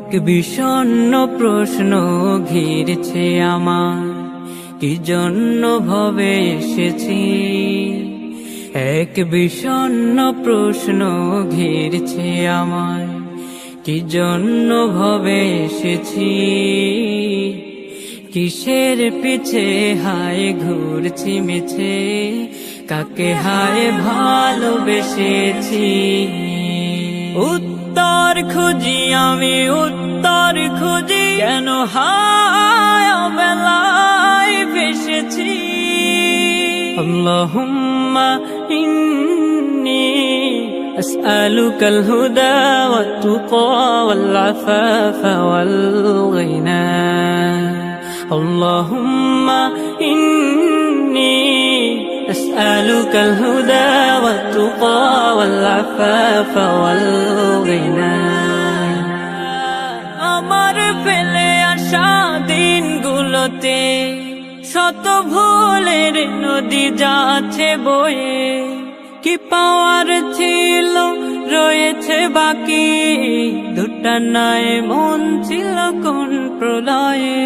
এক বিষণ্ণ প্রশ্ন ঘিরছে আমার। কি জন্য ভবে এসেছি? এক বিষণ্ণ প্রশ্ন ঘিরছে আমার। কি জন্য ভবে এসেছি? কিসের পিছে হায় ঘুরছি মিছে? কাকে হায় ভালোবেসেছি? উত্তর খুঁজি আমি উত্তর খুঁজি কেন হায় বেলায় ভেসেছি اللهم إني أسألك الهدى والتقى والعفاف والغنى اللهم إني أسألك الهدى والتقى والعفاف والغنى আমার ফেলে আসা দিনগুলোতে শত ভুলের নদী যাচ্ছে বয়ে কি পাওয়ার ছিল রয়েছে বাকি দুটা নাই মন ছিল কোন প্রলয়ে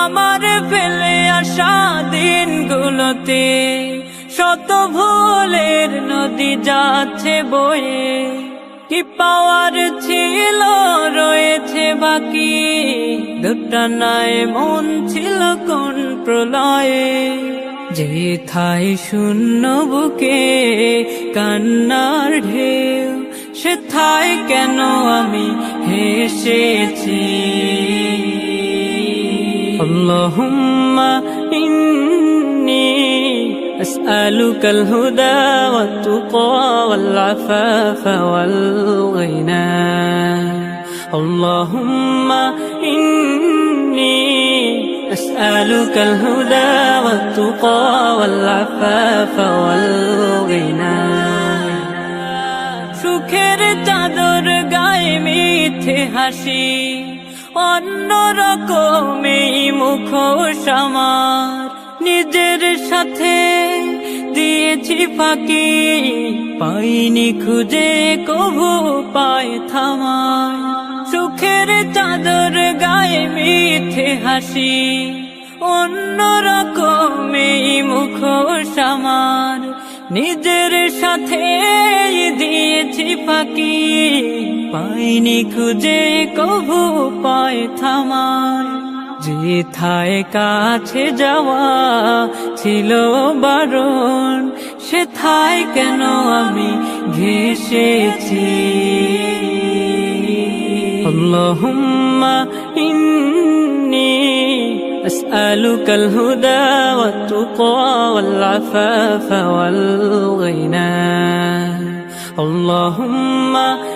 আমার ফেলে আসা দিনগুলোতে শত ভুলের নদী যাচ্ছে বয়ে কি পাওয়ার ছিল রয়েছে বাকি দুটা নাই মন ছিল কোন প্রলয়ে যে থাই শূন্য বুকে কান্নার ঢেউ সে থাই কেন আমি হেসেছি اللهم إني أسألك الهدى والتقى والعفاف والغنى اللهم إني أسألك الهدى والتقى والعفاف والغنى সুখের চাদর গায়ে মিথে হাসি অন্য রকমই মুখোশ আমার নিজের সাথে দিয়েছি ফাঁকি। পাইনি খুঁজে কভু পায় থামায়। সুখের চাদর গায়ে মিথে হাসি। অন্য রকমই মুখোশ আমার নিজের সাথে দিয়েছি ফাঁকি। পাইনি খুঁজে কভু পায় থামার যে থায় কাছে যাওয়া ছিল বারণ সে থায় কেন আমি ঘেসেছি اللهم إني أسألك الهدى والتقى والعفاف والغنى اللهم إني